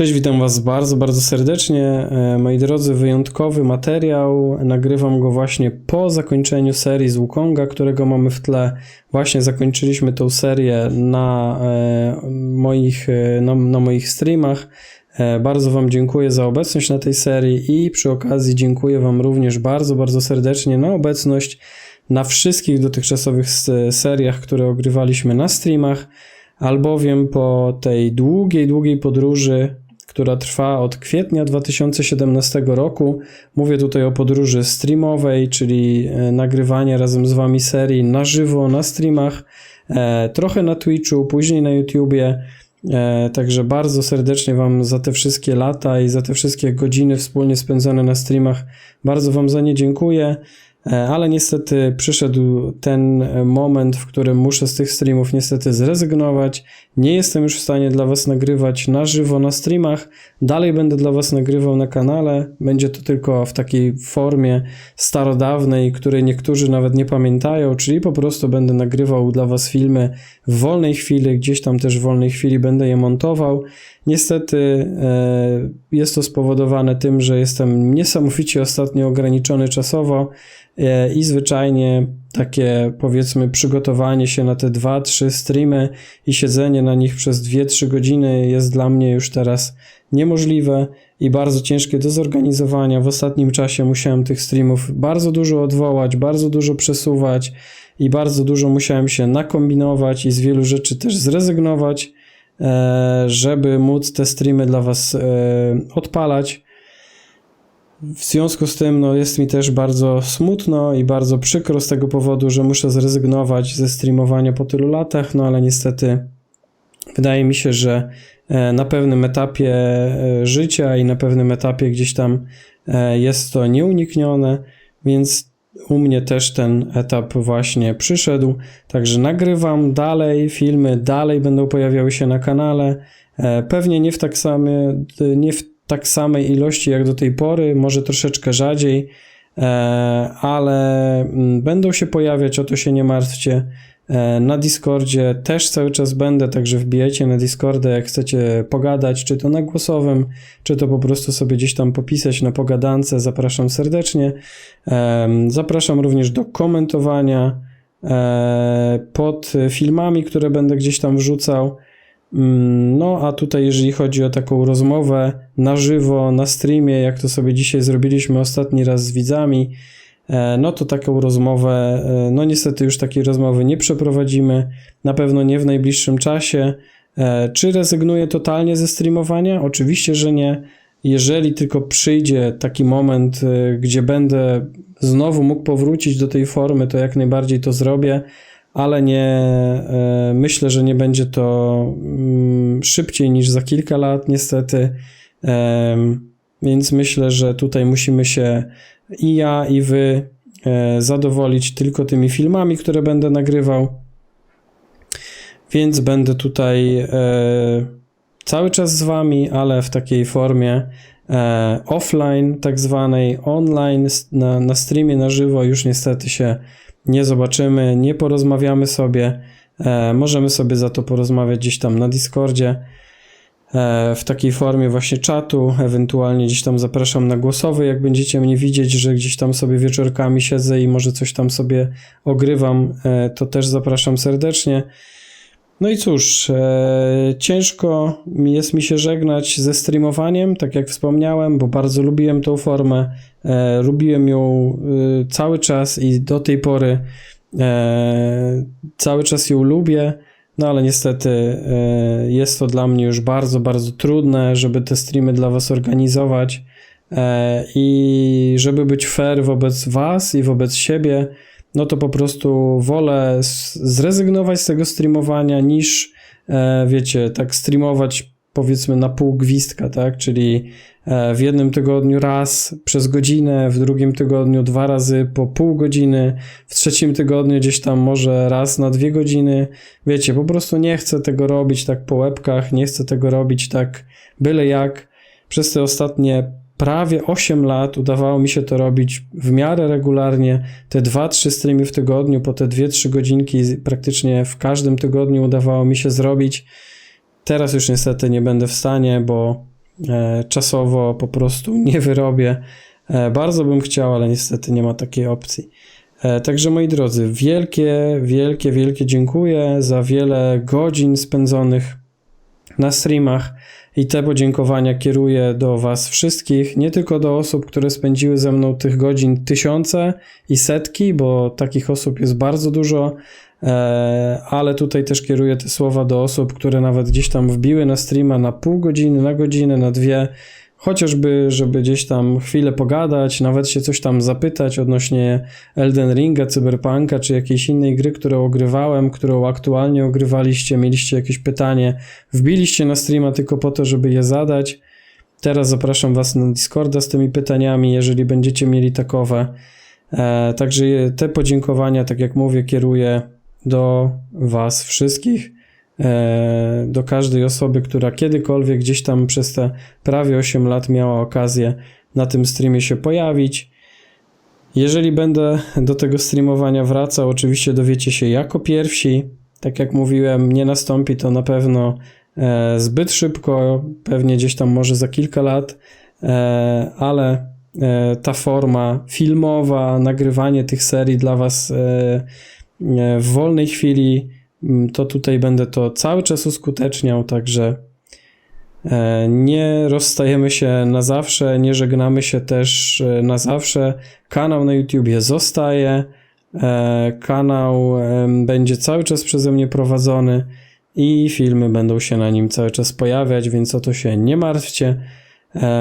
Cześć, witam Was bardzo, bardzo serdecznie. E, Moi drodzy, wyjątkowy materiał. Nagrywam go właśnie po zakończeniu serii z Wukonga, którego mamy w tle. Właśnie zakończyliśmy tą serię na e, moich, e, na, na moich streamach. Bardzo Wam dziękuję za obecność na tej serii i przy okazji dziękuję Wam również bardzo, bardzo serdecznie na obecność na wszystkich dotychczasowych seriach, które ogrywaliśmy na streamach, albowiem po tej długiej, długiej podróży, która trwa od kwietnia 2017 roku, mówię tutaj o podróży streamowej, czyli e, nagrywanie razem z Wami serii na żywo na streamach, e, trochę na Twitchu, później na YouTubie. E, Także bardzo serdecznie Wam za te wszystkie lata i za te wszystkie godziny wspólnie spędzone na streamach, bardzo Wam za nie dziękuję. E, Ale niestety przyszedł ten e, moment, w którym muszę z tych streamów niestety zrezygnować. Nie jestem już w stanie dla Was nagrywać na żywo na streamach. Dalej będę dla Was nagrywał na kanale. Będzie to tylko w takiej formie starodawnej, której niektórzy nawet nie pamiętają, czyli po prostu będę nagrywał dla Was filmy w wolnej chwili, gdzieś tam też w wolnej chwili będę je montował. Niestety e, jest to spowodowane tym, że jestem niesamowicie ostatnio ograniczony czasowo i zwyczajnie takie powiedzmy przygotowanie się na te 2-3 streamy i siedzenie na nich przez 2-3 godziny jest dla mnie już teraz niemożliwe i bardzo ciężkie do zorganizowania. W ostatnim czasie musiałem tych streamów bardzo dużo odwołać, bardzo dużo przesuwać i bardzo dużo musiałem się nakombinować i z wielu rzeczy też zrezygnować, e, żeby móc te streamy dla Was e, odpalać. W związku z tym no, jest mi też bardzo smutno i bardzo przykro z tego powodu, że muszę zrezygnować ze streamowania po tylu latach, no ale niestety wydaje mi się, że e, na pewnym etapie e, życia i na pewnym etapie gdzieś tam e, jest to nieuniknione, więc u mnie też ten etap właśnie przyszedł. Także nagrywam dalej filmy, dalej będą pojawiały się na kanale. Pewnie nie w tak same, nie w tak samej ilości jak do tej pory, może troszeczkę rzadziej, e, ale mm, będą się pojawiać, o to się nie martwcie. E, Na Discordzie też cały czas będę, także wbijajcie na Discordę, jak chcecie pogadać, czy to na głosowym, czy to po prostu sobie gdzieś tam popisać na pogadance. Zapraszam serdecznie. Em, Zapraszam również do komentowania e, pod filmami, które będę gdzieś tam wrzucał. Mm, No, a tutaj, jeżeli chodzi o taką rozmowę na żywo, na streamie, jak to sobie dzisiaj zrobiliśmy ostatni raz z widzami, e, no to taką rozmowę, e, no niestety już takiej rozmowy nie przeprowadzimy, na pewno nie w najbliższym czasie. E, Czy rezygnuję totalnie ze streamowania? Oczywiście, że nie. Jeżeli tylko przyjdzie taki moment, gdzie będę znowu mógł powrócić do tej formy, to jak najbardziej to zrobię, ale nie e, myślę, że nie będzie to mm, szybciej niż za kilka lat, niestety. Em, Więc myślę, że tutaj musimy się i ja, i wy e, zadowolić tylko tymi filmami, które będę nagrywał. Więc będę tutaj e, cały czas z wami, ale w takiej formie e, offline, tak zwanej online, na, na streamie na żywo już niestety się nie zobaczymy, nie porozmawiamy sobie. E, możemy sobie za to porozmawiać gdzieś tam na Discordzie e, w takiej formie właśnie czatu, ewentualnie gdzieś tam zapraszam na głosowy, jak będziecie mnie widzieć, że gdzieś tam sobie wieczorkami siedzę i może coś tam sobie ogrywam, e, to też zapraszam serdecznie. No i cóż, e, ciężko jest mi się żegnać ze streamowaniem, tak jak wspomniałem, bo bardzo lubiłem tą formę, e, lubiłem ją e, cały czas i do tej pory e, cały czas ją lubię, no ale niestety e, jest to dla mnie już bardzo, bardzo trudne, żeby te streamy dla Was organizować e, i żeby być fair wobec Was i wobec siebie, no to po prostu wolę zrezygnować z tego streamowania niż, e, wiecie, tak streamować powiedzmy na pół gwizdka, tak? Czyli e, w jednym tygodniu raz przez godzinę, w drugim tygodniu dwa razy po pół godziny, w trzecim tygodniu gdzieś tam może raz na dwie godziny. Wiecie, po prostu nie chcę tego robić tak po łebkach, nie chcę tego robić tak byle jak. Przez te ostatnie prawie 8 lat udawało mi się to robić w miarę regularnie. Te 2-3 streamy w tygodniu, po te 2-3 godzinki praktycznie w każdym tygodniu udawało mi się zrobić. Teraz już niestety nie będę w stanie, bo e, czasowo po prostu nie wyrobię. E, bardzo bym chciał, ale niestety nie ma takiej opcji. E, Także moi drodzy, wielkie, wielkie, wielkie dziękuję za wiele godzin spędzonych na streamach i te podziękowania kieruję do Was wszystkich, nie tylko do osób, które spędziły ze mną tych godzin tysiące i setki, bo takich osób jest bardzo dużo, e, ale tutaj też kieruję te słowa do osób, które nawet gdzieś tam wbiły na streama na pół godziny, na godzinę, na dwie, chociażby, żeby gdzieś tam chwilę pogadać, nawet się coś tam zapytać odnośnie Elden Ringa, Cyberpunka, czy jakiejś innej gry, którą ogrywałem, którą aktualnie ogrywaliście, mieliście jakieś pytanie, wbiliście na streama tylko po to, żeby je zadać. Teraz zapraszam Was na Discorda z tymi pytaniami, jeżeli będziecie mieli takowe. E, także te podziękowania, tak jak mówię, kieruję do Was wszystkich do każdej osoby, która kiedykolwiek gdzieś tam przez te prawie 8 lat miała okazję na tym streamie się pojawić. Jeżeli będę do tego streamowania wracał, oczywiście dowiecie się jako pierwsi. Tak jak mówiłem, nie nastąpi to na pewno e, zbyt szybko, pewnie gdzieś tam może za kilka lat, e, ale e, ta forma filmowa, nagrywanie tych serii dla Was e, e, w wolnej chwili to tutaj będę to cały czas uskuteczniał, także e, nie rozstajemy się na zawsze, nie żegnamy się też e, na zawsze. Kanał na YouTubie zostaje, e, kanał będzie cały czas przeze mnie prowadzony i filmy będą się na nim cały czas pojawiać, więc o to się nie martwcie.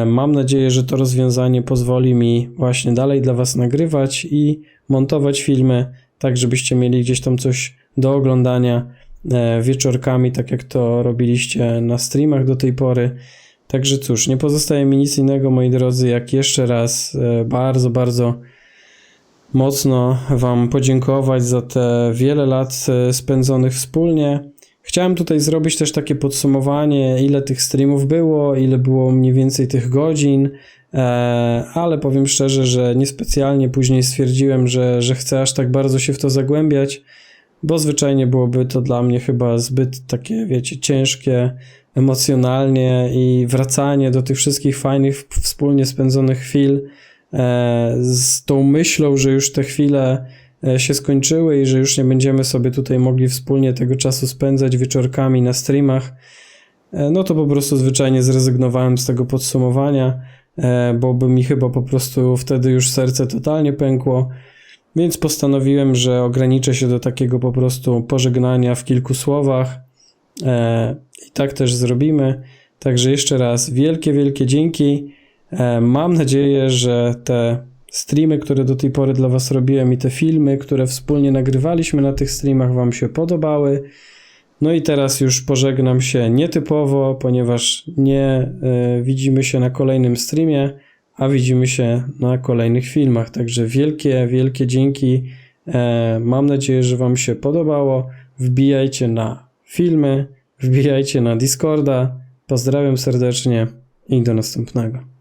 Mam nadzieję, że to rozwiązanie pozwoli mi właśnie dalej dla Was nagrywać i montować filmy, tak żebyście mieli gdzieś tam coś do oglądania e, wieczorkami, tak jak to robiliście na streamach do tej pory. Także cóż, nie pozostaje mi nic innego, moi drodzy, jak jeszcze raz e, bardzo, bardzo mocno Wam podziękować za te wiele lat e, spędzonych wspólnie. Chciałem tutaj zrobić też takie podsumowanie, ile tych streamów było, ile było mniej więcej tych godzin, ale powiem szczerze, że niespecjalnie później stwierdziłem, że, że chcę aż tak bardzo się w to zagłębiać, bo zwyczajnie byłoby to dla mnie chyba zbyt takie, wiecie, ciężkie emocjonalnie i wracanie do tych wszystkich fajnych, wspólnie spędzonych chwil e, z tą myślą, że już te chwile e, się skończyły i że już nie będziemy sobie tutaj mogli wspólnie tego czasu spędzać wieczorkami na streamach, e, no to po prostu zwyczajnie zrezygnowałem z tego podsumowania, bo by mi chyba po prostu wtedy już serce totalnie pękło. Więc postanowiłem, że ograniczę się do takiego po prostu pożegnania w kilku słowach. E, I tak też zrobimy. Także jeszcze raz wielkie, wielkie dzięki. E, mam nadzieję, że te streamy, które do tej pory dla Was robiłem i te filmy, które wspólnie nagrywaliśmy na tych streamach, Wam się podobały. No i teraz już pożegnam się nietypowo, ponieważ nie e, widzimy się na kolejnym streamie, a widzimy się na kolejnych filmach. Także wielkie, wielkie dzięki. E, mam nadzieję, że Wam się podobało. Wbijajcie na filmy, wbijajcie na Discorda. Pozdrawiam serdecznie i do następnego.